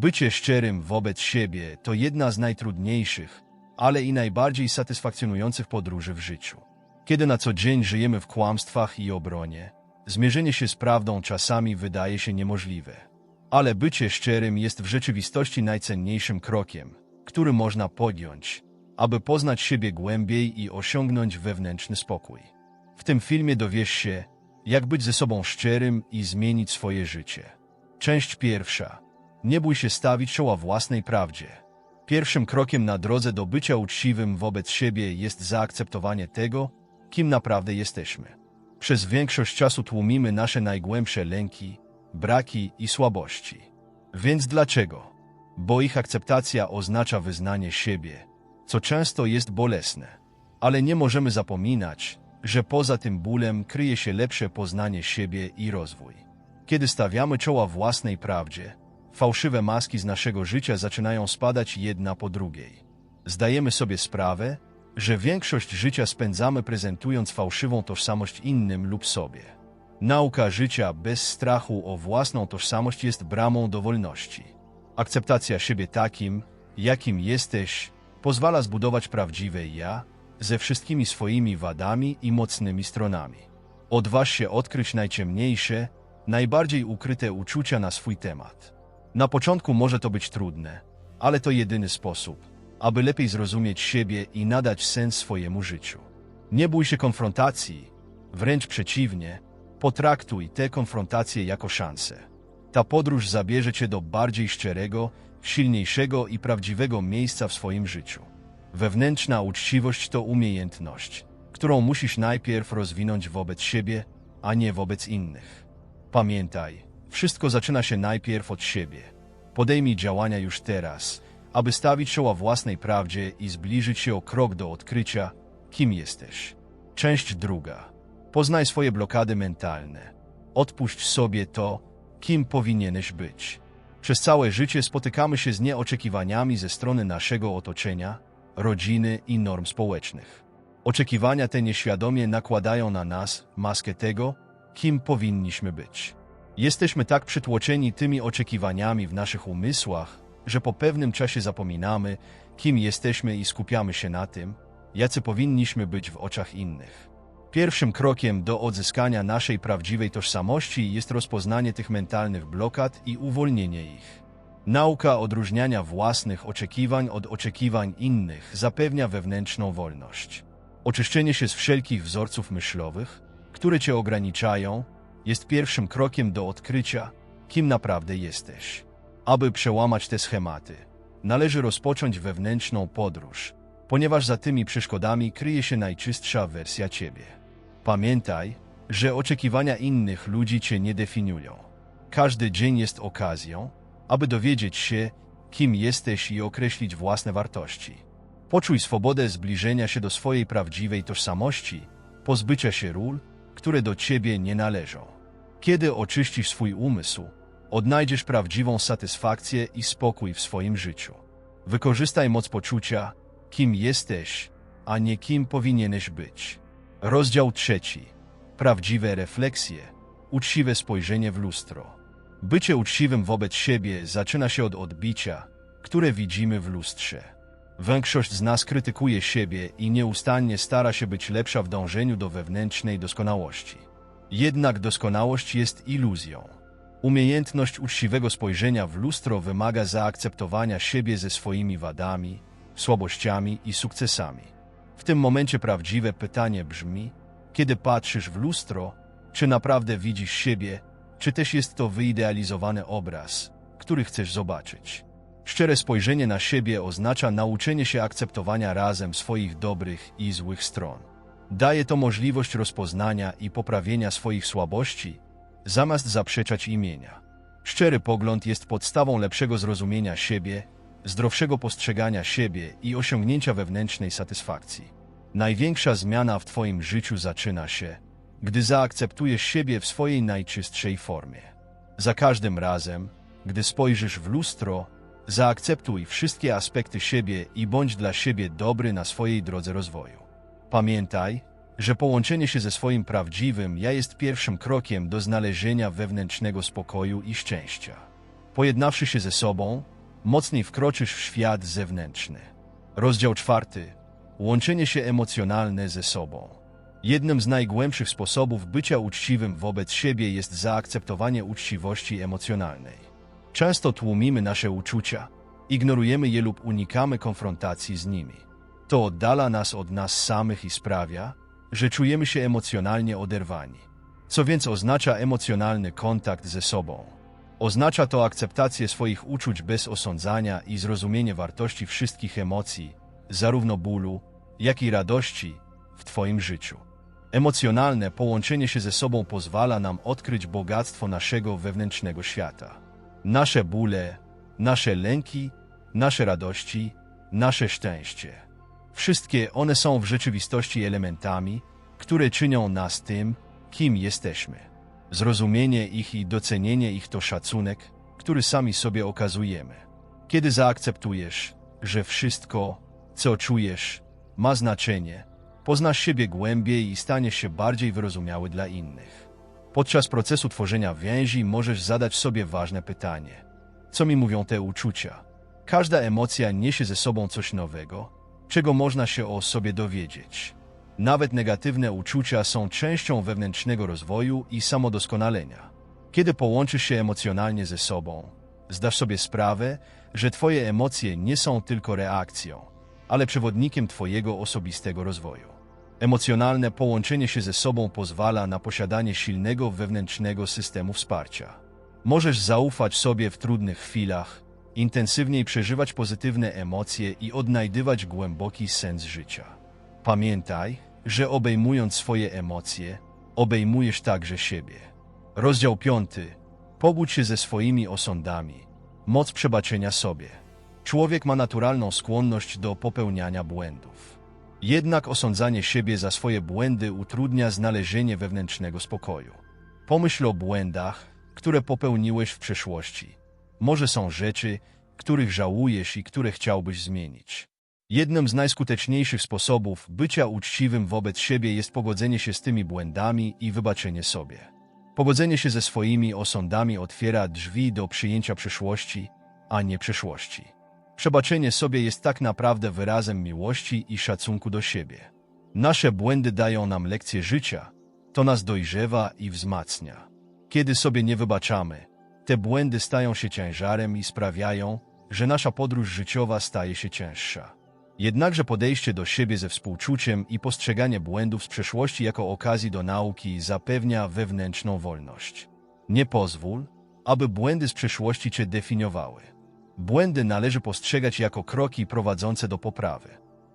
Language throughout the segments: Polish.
Bycie szczerym wobec siebie to jedna z najtrudniejszych, ale i najbardziej satysfakcjonujących podróży w życiu. Kiedy na co dzień żyjemy w kłamstwach i obronie, zmierzenie się z prawdą czasami wydaje się niemożliwe. Ale bycie szczerym jest w rzeczywistości najcenniejszym krokiem, który można podjąć, aby poznać siebie głębiej i osiągnąć wewnętrzny spokój. W tym filmie dowiesz się, jak być ze sobą szczerym i zmienić swoje życie. Część pierwsza. Nie bój się stawić czoła własnej prawdzie. Pierwszym krokiem na drodze do bycia uczciwym wobec siebie jest zaakceptowanie tego, kim naprawdę jesteśmy. Przez większość czasu tłumimy nasze najgłębsze lęki, braki i słabości. Więc dlaczego? Bo ich akceptacja oznacza wyznanie siebie, co często jest bolesne. Ale nie możemy zapominać, że poza tym bólem kryje się lepsze poznanie siebie i rozwój. Kiedy stawiamy czoła własnej prawdzie, fałszywe maski z naszego życia zaczynają spadać jedna po drugiej. Zdajemy sobie sprawę, że większość życia spędzamy prezentując fałszywą tożsamość innym lub sobie. Nauka życia bez strachu o własną tożsamość jest bramą do wolności. Akceptacja siebie takim, jakim jesteś, pozwala zbudować prawdziwe ja ze wszystkimi swoimi wadami i mocnymi stronami. Odważ się odkryć najciemniejsze, najbardziej ukryte uczucia na swój temat. Na początku może to być trudne, ale to jedyny sposób, aby lepiej zrozumieć siebie i nadać sens swojemu życiu. Nie bój się konfrontacji, wręcz przeciwnie, potraktuj te konfrontacje jako szansę. Ta podróż zabierze cię do bardziej szczerego, silniejszego i prawdziwego miejsca w swoim życiu. Wewnętrzna uczciwość to umiejętność, którą musisz najpierw rozwinąć wobec siebie, a nie wobec innych. Pamiętaj, wszystko zaczyna się najpierw od siebie. Podejmij działania już teraz, aby stawić czoła własnej prawdzie i zbliżyć się o krok do odkrycia, kim jesteś. Część druga. Poznaj swoje blokady mentalne. Odpuść sobie to, kim powinieneś być. Przez całe życie spotykamy się z nieoczekiwaniami ze strony naszego otoczenia, rodziny i norm społecznych. Oczekiwania te nieświadomie nakładają na nas maskę tego, kim powinniśmy być. Jesteśmy tak przytłoczeni tymi oczekiwaniami w naszych umysłach, że po pewnym czasie zapominamy, kim jesteśmy i skupiamy się na tym, jacy powinniśmy być w oczach innych. Pierwszym krokiem do odzyskania naszej prawdziwej tożsamości jest rozpoznanie tych mentalnych blokad i uwolnienie ich. Nauka odróżniania własnych oczekiwań od oczekiwań innych zapewnia wewnętrzną wolność. Oczyszczenie się z wszelkich wzorców myślowych, które cię ograniczają, jest pierwszym krokiem do odkrycia, kim naprawdę jesteś. Aby przełamać te schematy, należy rozpocząć wewnętrzną podróż, ponieważ za tymi przeszkodami kryje się najczystsza wersja ciebie. Pamiętaj, że oczekiwania innych ludzi cię nie definiują. Każdy dzień jest okazją, aby dowiedzieć się, kim jesteś i określić własne wartości. Poczuj swobodę zbliżenia się do swojej prawdziwej tożsamości, pozbycia się ról, które do ciebie nie należą. Kiedy oczyścisz swój umysł, odnajdziesz prawdziwą satysfakcję i spokój w swoim życiu. Wykorzystaj moc poczucia, kim jesteś, a nie kim powinieneś być. Rozdział trzeci. Prawdziwe refleksje, uczciwe spojrzenie w lustro. Bycie uczciwym wobec siebie zaczyna się od odbicia, które widzimy w lustrze. Większość z nas krytykuje siebie i nieustannie stara się być lepsza w dążeniu do wewnętrznej doskonałości. Jednak doskonałość jest iluzją. Umiejętność uczciwego spojrzenia w lustro wymaga zaakceptowania siebie ze swoimi wadami, słabościami i sukcesami. W tym momencie prawdziwe pytanie brzmi, kiedy patrzysz w lustro, czy naprawdę widzisz siebie, czy też jest to wyidealizowany obraz, który chcesz zobaczyć. Szczere spojrzenie na siebie oznacza nauczenie się akceptowania razem swoich dobrych i złych stron. Daje to możliwość rozpoznania i poprawienia swoich słabości, zamiast zaprzeczać imienia. Szczery pogląd jest podstawą lepszego zrozumienia siebie, zdrowszego postrzegania siebie i osiągnięcia wewnętrznej satysfakcji. Największa zmiana w Twoim życiu zaczyna się, gdy zaakceptujesz siebie w swojej najczystszej formie. Za każdym razem, gdy spojrzysz w lustro, zaakceptuj wszystkie aspekty siebie i bądź dla siebie dobry na swojej drodze rozwoju. Pamiętaj, że połączenie się ze swoim prawdziwym ja jest pierwszym krokiem do znalezienia wewnętrznego spokoju i szczęścia. Pojednawszy się ze sobą, mocniej wkroczysz w świat zewnętrzny. Rozdział czwarty. Łączenie się emocjonalne ze sobą. Jednym z najgłębszych sposobów bycia uczciwym wobec siebie jest zaakceptowanie uczciwości emocjonalnej. Często tłumimy nasze uczucia, ignorujemy je lub unikamy konfrontacji z nimi. To oddala nas od nas samych i sprawia, że czujemy się emocjonalnie oderwani. Co więc oznacza emocjonalny kontakt ze sobą? Oznacza to akceptację swoich uczuć bez osądzania i zrozumienie wartości wszystkich emocji, zarówno bólu, jak i radości w Twoim życiu. Emocjonalne połączenie się ze sobą pozwala nam odkryć bogactwo naszego wewnętrznego świata. Nasze bóle, nasze lęki, nasze radości, nasze szczęście. Wszystkie one są w rzeczywistości elementami, które czynią nas tym, kim jesteśmy. Zrozumienie ich i docenienie ich to szacunek, który sami sobie okazujemy. Kiedy zaakceptujesz, że wszystko, co czujesz, ma znaczenie, poznasz siebie głębiej i staniesz się bardziej wyrozumiały dla innych. Podczas procesu tworzenia więzi możesz zadać sobie ważne pytanie: co mi mówią te uczucia? Każda emocja niesie ze sobą coś nowego, czego można się o sobie dowiedzieć. Nawet negatywne uczucia są częścią wewnętrznego rozwoju i samodoskonalenia. Kiedy połączysz się emocjonalnie ze sobą, zdasz sobie sprawę, że Twoje emocje nie są tylko reakcją, ale przewodnikiem Twojego osobistego rozwoju. Emocjonalne połączenie się ze sobą pozwala na posiadanie silnego wewnętrznego systemu wsparcia. Możesz zaufać sobie w trudnych chwilach, intensywniej przeżywać pozytywne emocje i odnajdywać głęboki sens życia. Pamiętaj, że obejmując swoje emocje, obejmujesz także siebie. Rozdział 5. Pobudź się ze swoimi osądami. Moc przebaczenia sobie. Człowiek ma naturalną skłonność do popełniania błędów. Jednak osądzanie siebie za swoje błędy utrudnia znalezienie wewnętrznego spokoju. Pomyśl o błędach, które popełniłeś w przeszłości. Może są rzeczy, których żałujesz i które chciałbyś zmienić. Jednym z najskuteczniejszych sposobów bycia uczciwym wobec siebie jest pogodzenie się z tymi błędami i wybaczenie sobie. Pogodzenie się ze swoimi osądami otwiera drzwi do przyjęcia przyszłości, a nie przeszłości. Przebaczenie sobie jest tak naprawdę wyrazem miłości i szacunku do siebie. Nasze błędy dają nam lekcje życia, to nas dojrzewa i wzmacnia. Kiedy sobie nie wybaczamy, te błędy stają się ciężarem i sprawiają, że nasza podróż życiowa staje się cięższa. Jednakże podejście do siebie ze współczuciem i postrzeganie błędów z przeszłości jako okazji do nauki zapewnia wewnętrzną wolność. Nie pozwól, aby błędy z przeszłości cię definiowały. Błędy należy postrzegać jako kroki prowadzące do poprawy.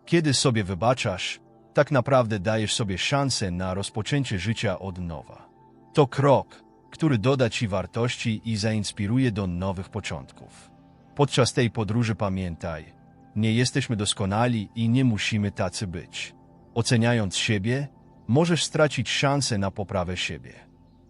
Kiedy sobie wybaczasz, tak naprawdę dajesz sobie szansę na rozpoczęcie życia od nowa. To krok, który doda ci wartości i zainspiruje do nowych początków. Podczas tej podróży pamiętaj, nie jesteśmy doskonali i nie musimy tacy być. Oceniając siebie, możesz stracić szansę na poprawę siebie.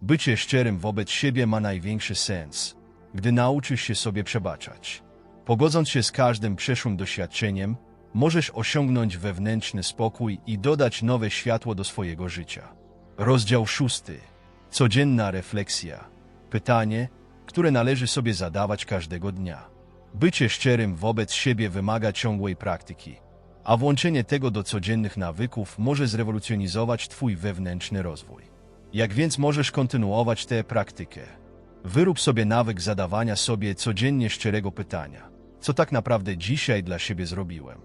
Bycie szczerym wobec siebie ma największy sens, gdy nauczysz się sobie przebaczać. Pogodząc się z każdym przeszłym doświadczeniem, możesz osiągnąć wewnętrzny spokój i dodać nowe światło do swojego życia. Rozdział szósty. Codzienna refleksja. Pytanie, które należy sobie zadawać każdego dnia. Bycie szczerym wobec siebie wymaga ciągłej praktyki, a włączenie tego do codziennych nawyków może zrewolucjonizować Twój wewnętrzny rozwój. Jak więc możesz kontynuować tę praktykę? Wyrób sobie nawyk zadawania sobie codziennie szczerego pytania: co tak naprawdę dzisiaj dla siebie zrobiłem?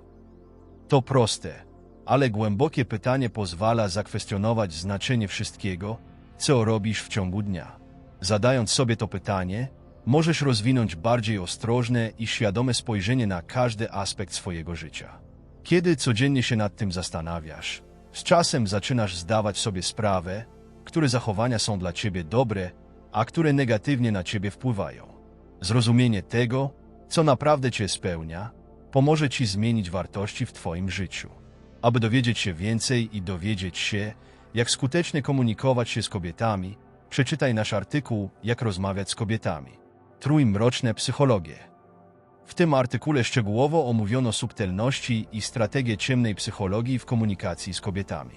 To proste, ale głębokie pytanie pozwala zakwestionować znaczenie wszystkiego, co robisz w ciągu dnia. Zadając sobie to pytanie, możesz rozwinąć bardziej ostrożne i świadome spojrzenie na każdy aspekt swojego życia. Kiedy codziennie się nad tym zastanawiasz, z czasem zaczynasz zdawać sobie sprawę, które zachowania są dla ciebie dobre, a które negatywnie na ciebie wpływają. Zrozumienie tego, co naprawdę cię spełnia, pomoże ci zmienić wartości w twoim życiu. Aby dowiedzieć się więcej i dowiedzieć się, jak skutecznie komunikować się z kobietami, przeczytaj nasz artykuł Jak rozmawiać z kobietami. Trójmroczne psychologie. W tym artykule szczegółowo omówiono subtelności i strategie ciemnej psychologii w komunikacji z kobietami.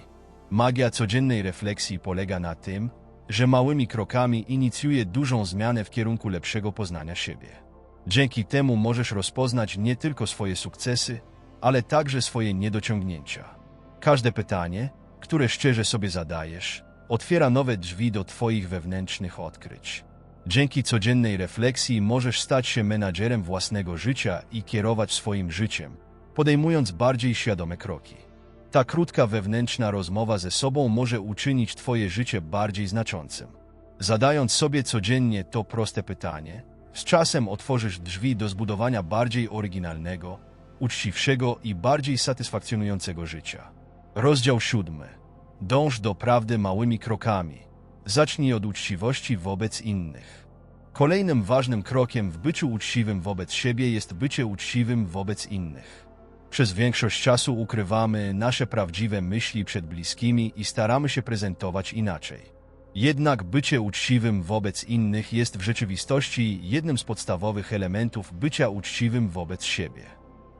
Magia codziennej refleksji polega na tym, że małymi krokami inicjuje dużą zmianę w kierunku lepszego poznania siebie. Dzięki temu możesz rozpoznać nie tylko swoje sukcesy, ale także swoje niedociągnięcia. Każde pytanie, które szczerze sobie zadajesz, otwiera nowe drzwi do Twoich wewnętrznych odkryć. Dzięki codziennej refleksji możesz stać się menadżerem własnego życia i kierować swoim życiem, podejmując bardziej świadome kroki. Ta krótka wewnętrzna rozmowa ze sobą może uczynić Twoje życie bardziej znaczącym. Zadając sobie codziennie to proste pytanie, z czasem otworzysz drzwi do zbudowania bardziej oryginalnego, uczciwszego i bardziej satysfakcjonującego życia. Rozdział siódmy. Dąż do prawdy małymi krokami. Zacznij od uczciwości wobec innych. Kolejnym ważnym krokiem w byciu uczciwym wobec siebie jest bycie uczciwym wobec innych. Przez większość czasu ukrywamy nasze prawdziwe myśli przed bliskimi i staramy się prezentować inaczej. Jednak bycie uczciwym wobec innych jest w rzeczywistości jednym z podstawowych elementów bycia uczciwym wobec siebie.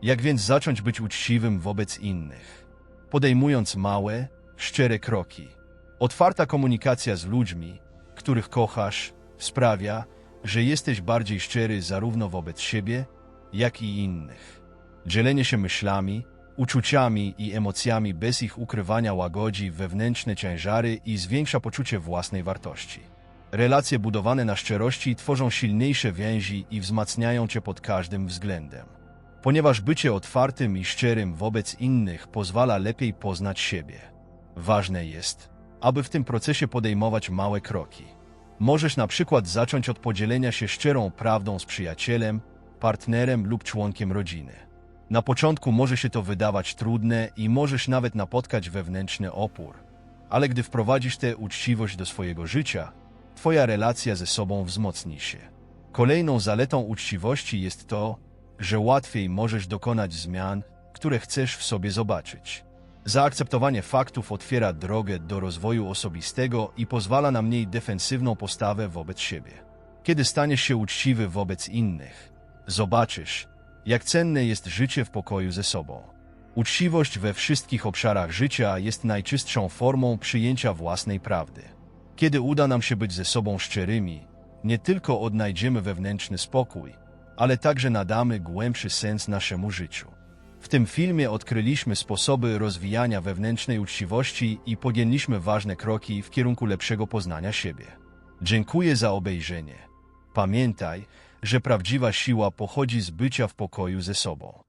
Jak więc zacząć być uczciwym wobec innych? Podejmując małe, szczere kroki. Otwarta komunikacja z ludźmi, których kochasz, sprawia, że jesteś bardziej szczery zarówno wobec siebie, jak i innych. Dzielenie się myślami, uczuciami i emocjami bez ich ukrywania łagodzi wewnętrzne ciężary i zwiększa poczucie własnej wartości. Relacje budowane na szczerości tworzą silniejsze więzi i wzmacniają cię pod każdym względem. Ponieważ bycie otwartym i szczerym wobec innych pozwala lepiej poznać siebie. Ważne jest, aby w tym procesie podejmować małe kroki. Możesz na przykład zacząć od podzielenia się szczerą prawdą z przyjacielem, partnerem lub członkiem rodziny. Na początku może się to wydawać trudne i możesz nawet napotkać wewnętrzny opór, ale gdy wprowadzisz tę uczciwość do swojego życia, Twoja relacja ze sobą wzmocni się. Kolejną zaletą uczciwości jest to, że łatwiej możesz dokonać zmian, które chcesz w sobie zobaczyć. Zaakceptowanie faktów otwiera drogę do rozwoju osobistego i pozwala na mniej defensywną postawę wobec siebie. Kiedy staniesz się uczciwy wobec innych, zobaczysz, jak cenne jest życie w pokoju ze sobą. Uczciwość we wszystkich obszarach życia jest najczystszą formą przyjęcia własnej prawdy. Kiedy uda nam się być ze sobą szczerymi, nie tylko odnajdziemy wewnętrzny spokój, ale także nadamy głębszy sens naszemu życiu. W tym filmie odkryliśmy sposoby rozwijania wewnętrznej uczciwości i podjęliśmy ważne kroki w kierunku lepszego poznania siebie. Dziękuję za obejrzenie. Pamiętaj, że prawdziwa siła pochodzi z bycia w pokoju ze sobą.